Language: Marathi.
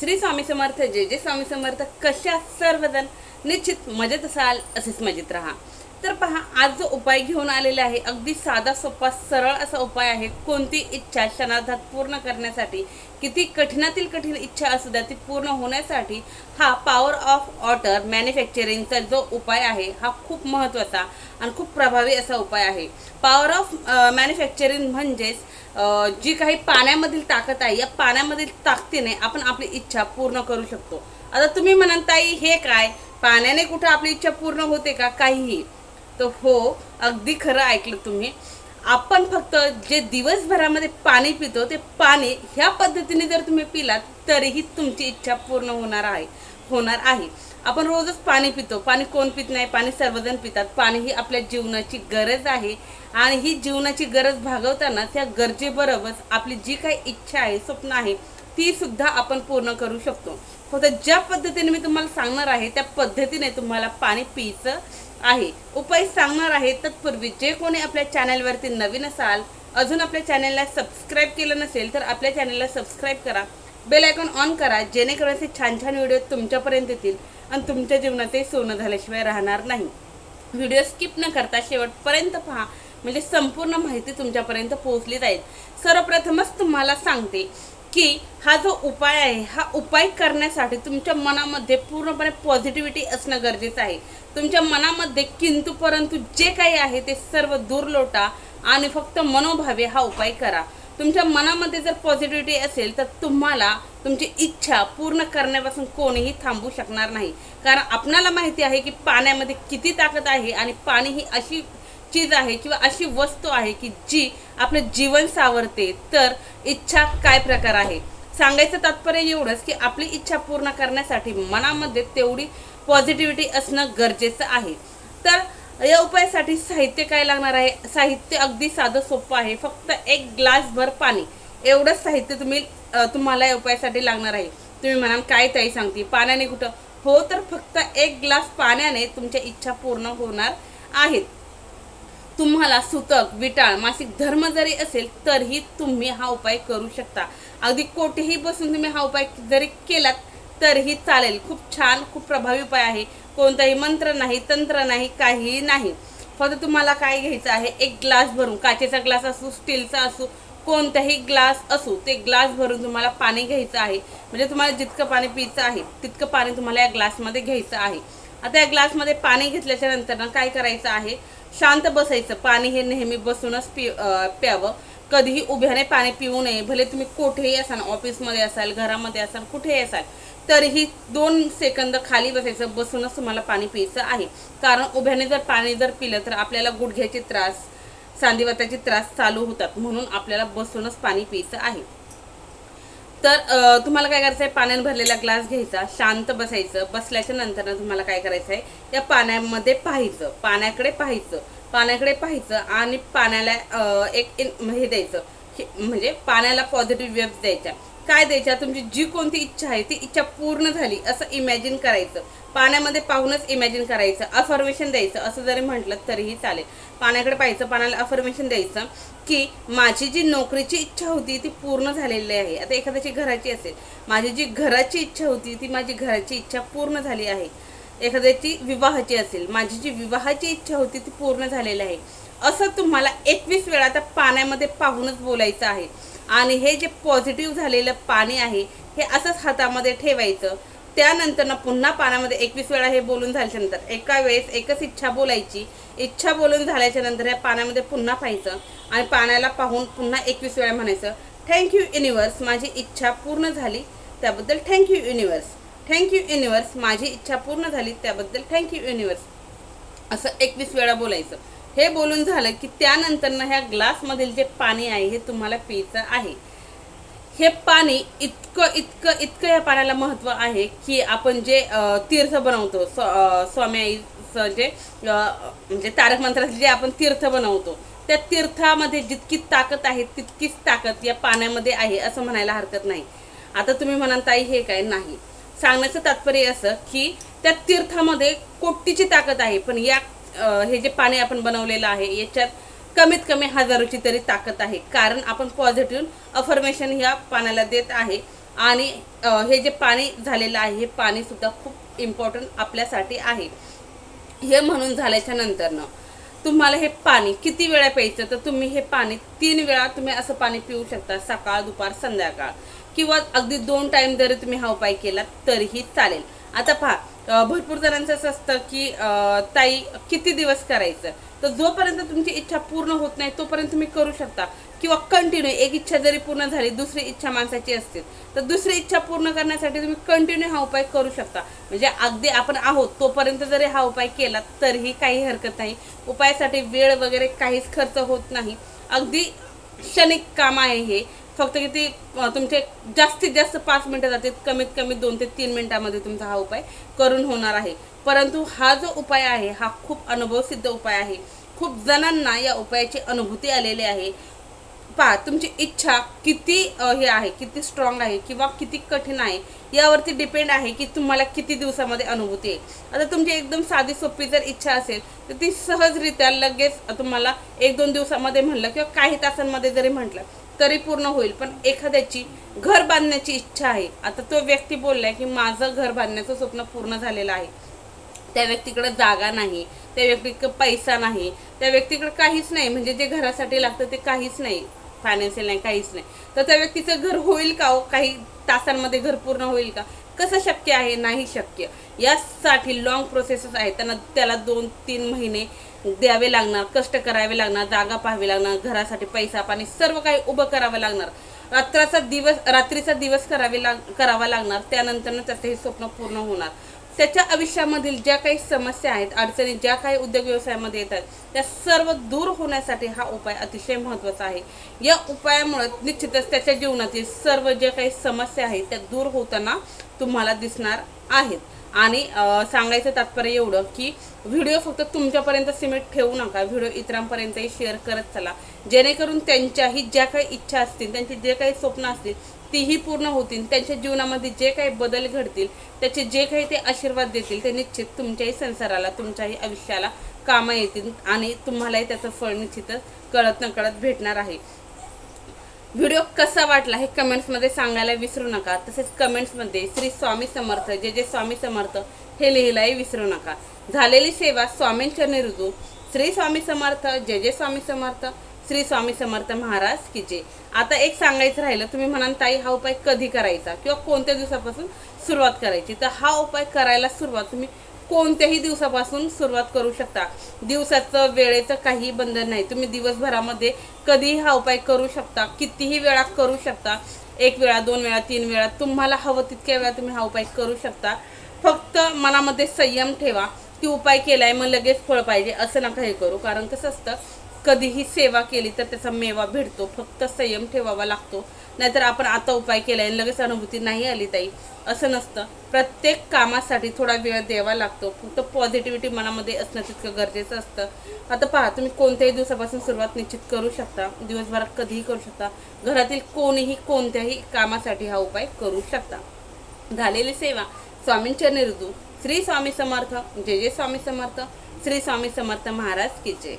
श्री स्वामी समर्थ जे जे स्वामी समर्थ. कशा सर्वजण? निश्चित मजेत असाल असेच मजेत राहा. तर पहा आज जो उपाय घेऊन आलेला आहे अगदी साधा सोपा सरळ असा उपाय आहे. कोणती इच्छा क्षणार्धात पूर्ण करण्यासाठी किती कठीणातील कठीण इच्छा असू द्या ती पूर्ण होण्यासाठी हा पॉवर ऑफ वॉटर मॅन्युफॅक्चरिंगचा जो उपाय आहे हा खूप महत्त्वाचा आणि खूप प्रभावी असा उपाय आहे. पॉवर ऑफ मॅन्युफॅक्चरिंग म्हणजेच जी काही पाण्यामधील ताकद आहे या पाण्यामधील ताकदीने आपण आपली इच्छा पूर्ण करू शकतो. आता तुम्ही म्हणताई हे काय? पाण्याने कुठं आपली इच्छा पूर्ण होते का? काहीही. तर हो अगदी खरं ऐकलं तुम्ही. आपण फक्त जे दिवसभरामध्ये पाणी पितो ते पाणी ह्या पद्धतीने जर तुम्ही पिलात तरीही तुमची इच्छा पूर्ण होणार आहे होणार आहे. आपण रोजच पाणी पितो. पाणी कोण पित नाही पाणी सर्वजण पितात. पाणी ही आपल्या जीवनाची गरज आहे आणि ही जीवनाची गरज भागवताना त्या गरजेबरोबर आपली जी काही इच्छा आहे स्वप्न आहे ती सुद्धा आपण पूर्ण करू शकतो. फक्त ज्या पद्धतीने मी तुम्हाला सांगणार आहे त्या पद्धतीने तुम्हाला पाणी पियचं आहे. उपाय सांगणार आहे. तत्पूर्वी जे कोणी आपल्या चॅनलवरती नवीन असाल अजून आपल्या चॅनलला सबस्क्राईब केलं नसेल तर आपल्या चॅनलला सबस्क्राईब करा. बेल आयकॉन ऑन करा जेणेकरून असे छान छान व्हिडिओ तुमच्यापर्यंत येतील आणि तुमच्या जीवनात ते सोनं झाल्याशिवाय राहणार नाही. व्हिडिओ स्किप न करता शेवटपर्यंत पहा. म्हणजे संपूर्ण माहिती तुमच्यापर्यंत पोहोचली जाईल सर्वप्रथमच तुम्हाला सांगते की हा जो उपाय आहे हा उपाय करण्यासाठी तुमच्या मनामध्ये पूर्णपणे पॉझिटिव्हिटी असणं गरजेचं आहे. तुमच्या मनामध्ये किंतु परंतु जे काही आहे ते सर्व दूर लोटा आणि फक्त मनोभावे हा उपाय करा. तुमच्या मनामध्ये जर पॉझिटिव्हिटी असेल तर तुम्हाला तुमची इच्छा पूर्ण करण्यापासून कोणीही थांबू शकणार नाही. कारण आपणाला माहिती आहे की पाण्यामध्ये किती ताकद आहे आणि पाणी ही अशी चीज आहे किंवा अशी वस्तू आहे की जी आपलं जीवन सावरते. तर इच्छा काय प्रकार आहे? सांगायचं तात्पर्य एवढंच की आपली इच्छा पूर्ण करण्यासाठी मनामध्ये तेवढी पॉझिटिव्हिटी असणं गरजेचं आहे. तर या उपायासाठी साहित्य काय लागणार आहे? साहित्य अगदी साधं सोपं आहे. फक्त एक ग्लासभर पाणी. एवढंच साहित्य तुम्ही तुम्हाला या उपायासाठी लागणार आहे. तुम्ही म्हणाल काय ताई सांगते? पाण्याने कुठं? हो तर फक्त एक ग्लास पाण्याने तुमच्या इच्छा पूर्ण होणार आहेत. तुम्हाला सुतक विटाळ मासिक धर्म जरी असेल तरीही तुम्ही हा उपाय करू शकता. अगदी कोठेही बसून तुम्ही हा उपाय जरी केलात तरीही चालेल. खूप छान खूप प्रभावी उपाय आहे. कोणताही मंत्र नाही तंत्र नाही काहीही नाही. फक्त तुम्हाला काय घ्यायचं आहे? एक ग्लास भरून काचेचा ग्लास असू स्टीलचा असू कोणताही ग्लास असू ते ग्लास भरून तुम्हाला पाणी घ्यायचं आहे. म्हणजे तुम्हाला जितकं पाणी प्यायचं आहे तितकं पाणी तुम्हाला या ग्लासमध्ये घ्यायचं आहे. आता या ग्लासमध्ये पाणी घेतल्याच्या नंतर काय करायचं आहे? शांत बसायचं. पाणी हे नेहमी बसूनच पि प्यावं. कधीही उभ्याने पाणी पिऊ नये. भले तुम्ही कुठेही असाल ऑफिसमध्ये असाल घरामध्ये असाल कुठेही असाल तरीही दोन सेकंद खाली बसायचं बसूनच तुम्हाला पाणी प्यायचं आहे. कारण उभ्याने जर पाणी जर पिलं तर आपल्याला गुडघ्याचे त्रास सांधिवाताचे त्रास चालू होतात. म्हणून आपल्याला बसूनच पाणी प्यायचं आहे. तर तुम्हाला काय करायचं आहे पाण्याने भरलेला ग्लास घ्यायचा शांत बसायचं. बसल्याच्या नंतर तुम्हाला काय करायचं आहे या पाण्यामध्ये पाहायचं. पाण्याकडे पाहायचं. पाण्याकडे पाहायचं आणि पाण्याला एक हे द्यायचं. म्हणजे पाण्याला पॉझिटिव्ह वेव्स द्यायच्या. काय द्यायच्या? तुमची जी कोणती इच्छा आहे ती इच्छा पूर्ण झाली असं इमॅजिन करायचं. पाण्यामध्ये पाहूनच इमॅजिन करायचं. अफॉर्मेशन द्यायचं. असं जरी म्हटलं तरीही चालेल. पाण्याकडे पाहायचं पाण्याला अफर्मेशन द्यायचं की माझी जी नोकरीची इच्छा होती ती पूर्ण झालेली आहे. आता एखाद्याची घराची असेल. माझी जी घराची इच्छा होती ती माझी घराची इच्छा पूर्ण झाली आहे. एखाद्याची विवाहाची असेल माझी जी विवाहाची इच्छा होती ती पूर्ण झालेली आहे. असं तुम्हाला एकवीस वेळा त्या पाण्यामध्ये पाहूनच बोलायचं आहे. आणि हे जे पॉझिटिव्ह झालेलं पाणी आहे हे असंच हातामध्ये ठेवायचं. त्यानंतर ना पुन्हा पाण्यामध्ये एकवीस वेळा हे बोलून झाल्याच्यानंतर एका वेळेस एकच इच्छा बोलायची. इच्छा बोलून झाल्याच्यानंतर या पाण्यामध्ये पुन्हा पाहायचं आणि पाण्याला पाहून पुन्हा एकवीस वेळा म्हणायचं थँक्यू युनिवर्स माझी इच्छा पूर्ण झाली त्याबद्दल थँक्यू युनिवर्स थँक्यू युनिवर्स माझी इच्छा पूर्ण झाली त्याबद्दल थँक्यू युनिवर्स असं एकवीस वेळा बोलायचं. हे बोलून झालं की त्यानंतर ना ह्या ग्लासमधील जे पाणी आहे हे तुम्हाला प्यायचं आहे. हे पाणी इतकं इतकं इतकं या पाण्याला महत्त्व आहे की आपण जे तीर्थ बनवतो स्व स्वामी आईचं जे म्हणजे तारक मंत्राचे जे आपण तीर्थ बनवतो त्या तीर्थामध्ये जितकी ताकद आहे तितकीच ताकद या पाण्यामध्ये आहे असं म्हणायला हरकत नाही. आता तुम्ही म्हणाल ताई हे काय नाही. सांगण्याचं तात्पर्य असं की त्या तीर्थामध्ये कोटीची ताकद आहे पण या हे जे पाणी आपण बनवलेलं आहे याच्यात कमीत कमी हजारोची तरी ताकद आहे. कारण आपण पॉझिटिव्ह अफर्मेशन ह्या पाण्याला देत आहे. आणि हे जे पाणी झालेलं आहे हे पाणी सुद्धा खूप इम्पॉर्टंट आपल्यासाठी आहे. हे म्हणून झाल्याच्या नंतरनं तुम्हाला हे पाणी किती वेळा प्यायचं? तर तुम्ही हे पाणी तीन वेळा तुम्ही असं पाणी पिऊ शकता सकाळ दुपार संध्याकाळ. किंवा अगदी दोन टाइम जरी तुम्ही हा उपाय केला तरीही चालेल. आता पहा भरपूर जणांचं असं असतं की ताई किती दिवस करायचं? तर जोपर्यंत तुमची इच्छा पूर्ण होत नाही तोपर्यंत तुम्ही करू शकता. किंवा कंटिन्यू एक इच्छा जरी पूर्ण झाली दुसरी इच्छा माणसाची असते. तर दुसरी इच्छा पूर्ण करण्यासाठी तुम्ही कंटिन्यू हा उपाय करू शकता. म्हणजे अगदी आपण आहोत तोपर्यंत जरी हा उपाय केला तरीही काही हरकत नाही. उपायासाठी वेळ वगैरे काहीच खर्च होत नाही. अगदी क्षणिक काम आहे हे. फक्त किती तुमचे जास्तीत जास्त पाच मिनिटं जाते कमीत कमी दोन ते तीन मिनिटामध्ये तुमचा हा उपाय करून होणार आहे. परंतु हा जो उपाय आहे हा खूप अनुभवसिद्ध उपाय आहे. खूप जणांना या उपायाची अनुभूती आलेली आहे. पहा तुमची इच्छा किती हे आहे किती स्ट्रॉंग आहे किंवा किती कठीण आहे यावरती डिपेंड आहे की तुम्हाला किती दिवसामध्ये अनुभूती आहे. आता तुमची एकदम साधी सोपी जर इच्छा असेल तर ती सहजरित्या लगेच तुम्हाला एक दोन दिवसामध्ये म्हणलं किंवा काही तासांमध्ये जरी म्हटलं तरी पूर्ण होईल. पण एखाद्याची घर बांधण्याची इच्छा आहे. आता तो व्यक्ती बोललाय की माझं घर बांधण्याचं स्वप्न पूर्ण झालेलं आहे. त्या व्यक्तीकडे जागा नाही. त्या व्यक्तीकडे पैसा नाही. त्या व्यक्तीकडे काहीच नाही. म्हणजे जे घरासाठी लागतं ते काहीच नाही. फायनान्शियल नाही काहीच नाही. तर त्या व्यक्तीचं घर होईल का हो? काही तासांमध्ये घर पूर्ण होईल का? कसं शक्य आहे? नाही शक्य. यासाठी लॉंग प्रोसेसेस आहेत. त्यांना त्याला दोन तीन महिने द्यावे लागणार कष्ट करावे लागणार जागा पाहावी लागणार घरासाठी पैसा पाणी सर्व काही उभं करावं लागणार. रात्राचा दिवस रात्रीचा दिवस करावे लाग करावा लागणार त्यानंतरनं त्याचं हे स्वप्न पूर्ण होणार. त्याच्या आयुष्यामधील ज्या काही समस्या आहेत अडचणी ज्या काही उद्योग व्यवसायामध्ये येतात त्या सर्व दूर होण्यासाठी हा उपाय अतिशय महत्त्वाचा आहे. या उपायामुळे निश्चितच त्याच्या जीवनातील सर्व ज्या काही समस्या आहेत त्या दूर होताना तुम्हाला दिसणार आहेत. आणि सांगायचं तात्पर्य एवढं की व्हिडिओ फक्त तुमच्यापर्यंत सिमेंट ठेवू नका. व्हिडिओ इतरांपर्यंतही शेअर करत चला. जेणेकरून त्यांच्याही ज्या काही इच्छा असतील त्यांची जे काही स्वप्न असतील तीही पूर्ण होतील. त्यांच्या जीवनामध्ये जे काही बदल घडतील त्याचे जे काही ते आशीर्वाद देतील ते निश्चित तुमच्याही संसाराला तुमच्याही आयुष्याला कामं येतील आणि तुम्हालाही त्याचं फळ निश्चितच कळत न कळत भेटणार आहे. व्हिडिओ कसा वाटला हे कमेंट्समध्ये सांगायला विसरू नका. तसेच कमेंट्समध्ये श्री स्वामी समर्थ जे जे स्वामी समर्थ हे लिहिलाही विसरू नका. झालेली सेवा स्वामींचरणी रुजू. श्री स्वामी समर्थ जय जय स्वामी समर्थ श्री स्वामी समर्थ महाराज की जे आता एक सांगायचं राहिलं तुम्ही म्हणाल ताई हा उपाय कधी करायचा? किंवा कोणत्या दिवसापासून सुरुवात करायची? तर हा उपाय करायला सुरुवात तुम्ही कोणत्याही दिवसापासून सुरुवात करू शकता. दिवसाचं वेळेचं काही बंधन नाही. तुम्ही दिवसभरामध्ये कधीही हा उपाय करू शकता. कितीही वेळा करू शकता. एक वेळा दोन वेळा तीन वेळा तुम्हाला हवं तितक्या वेळा तुम्ही हा उपाय करू शकता. फक्त मनामध्ये संयम ठेवा. की उपाय केलाय मग लगेच फळ पाहिजे असं नका हे करू. कारण कसं असतं कधीही सेवा केली तर त्याचा मेवा भेटतो. फक्त संयम ठेवावा लागतो. नाहीतर आपण आता उपाय केला आणि लगेच अनुभूती नाही आली ताई. असं नसतं. प्रत्येक कामासाठी थोडा वेळ द्यावा लागतो. फक्त पॉझिटिव्हिटी मनामध्ये असणं तितकं गरजेचं असतं. आता पहा तुम्ही कोणत्याही दिवसापासून सुरुवात निश्चित करू शकता. दिवसभरात कधीही करू शकता. घरातील कोणीही कोणत्याही कामासाठी हा उपाय करू शकता. झालेली सेवा स्वामींच्या निरुदू. श्री स्वामी समर्थ. जे जे स्वामी समर्थ. श्री स्वामी समर्थ महाराज की जय.